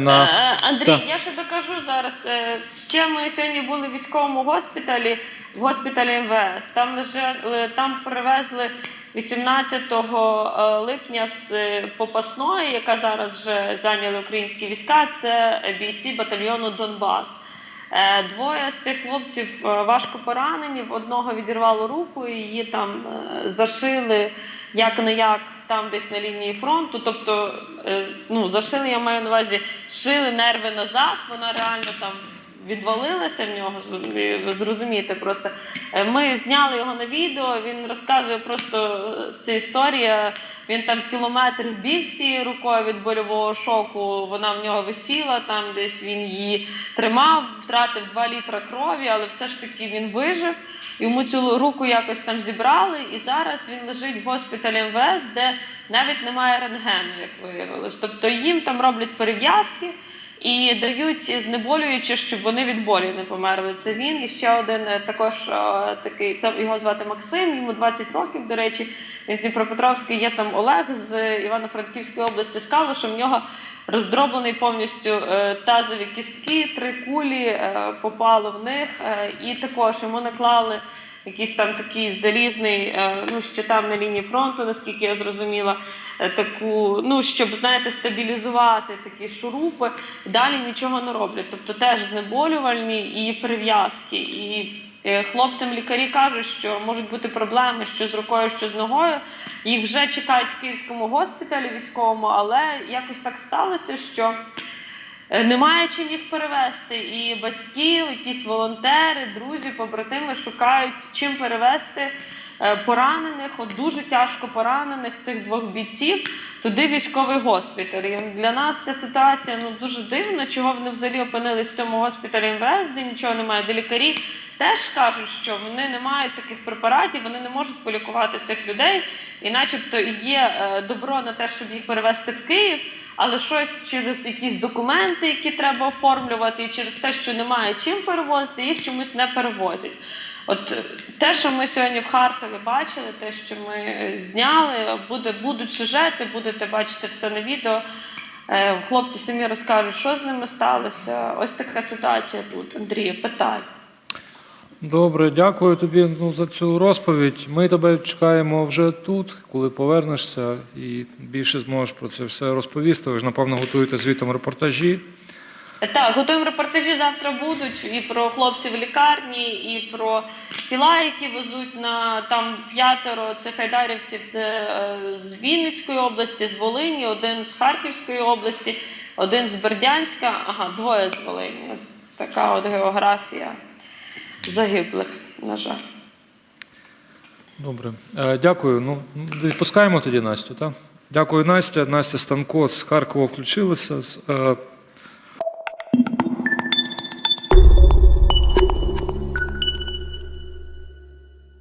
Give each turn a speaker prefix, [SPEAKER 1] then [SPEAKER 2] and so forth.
[SPEAKER 1] на
[SPEAKER 2] Е, Андрій,
[SPEAKER 1] Так.
[SPEAKER 2] я ще докажу зараз. Е, Ще ми сьогодні були в військовому госпіталі, в госпіталі МВС. Там лежали, там привезли 18 липня з е, Попасної, яка зараз вже зайняли українські війська. Це бійці батальйону Донбас. Е, Двоє з цих хлопців е, важко поранені. В одного відірвало руку, і її там е, зашили як не як там десь на лінії фронту. Тобто, е, ну зашили, я маю на увазі, шили нерви назад. Вона реально там відвалилася в нього. Ви зрозумієте просто. Е, Ми зняли його на відео. Він розказує просто е, ця історія. Він там кілометр біг з цією рукою від больового шоку. Вона в нього висіла, там десь він її тримав, втратив 2 літра крові, але все ж таки він вижив. Йому цю руку якось там зібрали, і зараз він лежить в госпіталі МВС, де навіть немає рентгену, як виявилось. Тобто їм там роблять перев'язки. І дають знеболюючи, щоб вони від болі не померли. Це він і ще один е, також е, такий. Це його звати Максим. Йому 20 років. До речі, з Дніпропетровський. Є там Олег з Івано-Франківської області. Сказали, що в нього роздроблений повністю е, тазові кістки, три кулі попало в них, і також йому наклали. Якийсь там такий залізний, е, ну ще там на лінії фронту, наскільки я зрозуміла, е, таку, ну щоб знаєте, стабілізувати такі шурупи, далі нічого не роблять. Тобто теж знеболювальні і прив'язки. І е, хлопцям лікарі кажуть, що можуть бути проблеми що з рукою, що з ногою. Їх вже чекають в київському госпіталі військовому, але якось так сталося, що. Е, Немає чим їх перевести, і батьків, якісь волонтери, друзі, побратими шукають чим перевести поранених, от дуже тяжко поранених цих двох бійців туди військовий госпіталь. І для нас ця ситуація ну дуже дивна, чого вони взагалі опинились в цьому госпіталі МВС, де нічого немає, де лікарі теж кажуть, що вони не мають таких препаратів, вони не можуть полікувати цих людей, і начебто є е, добро на те, щоб їх перевести в Київ. Але щось через якісь документи, які треба оформлювати, і через те, що немає чим перевозити, їх чомусь не перевозять. От те, що ми сьогодні в Харкові бачили, те, що ми зняли, буде, будуть сюжети, будете бачити все на відео. Е, Хлопці самі розкажуть, що з ними сталося. Ось така ситуація тут. Андрію, питай.
[SPEAKER 1] добре, дякую тобі ну, за цю розповідь. Ми тебе чекаємо вже тут, коли повернешся, і більше зможеш про це все розповісти. Ви ж напевно готуєте звітом репортажі.
[SPEAKER 2] Так, готуємо репортажі завтра будуть і про хлопців в лікарні, і про тіла, які везуть на там п'ятеро цих айдарівців. Це е, з Вінницької області, з Волині, один з Харківської області, один з Бердянська. Ага, двоє з Волині. Ось така от географія загиблих, на жаль.
[SPEAKER 1] Добре, Е, дякую. Ну, відпускаємо тоді Настю, так? Дякую, Настя. Настя Станко з Харкова включилася. Е,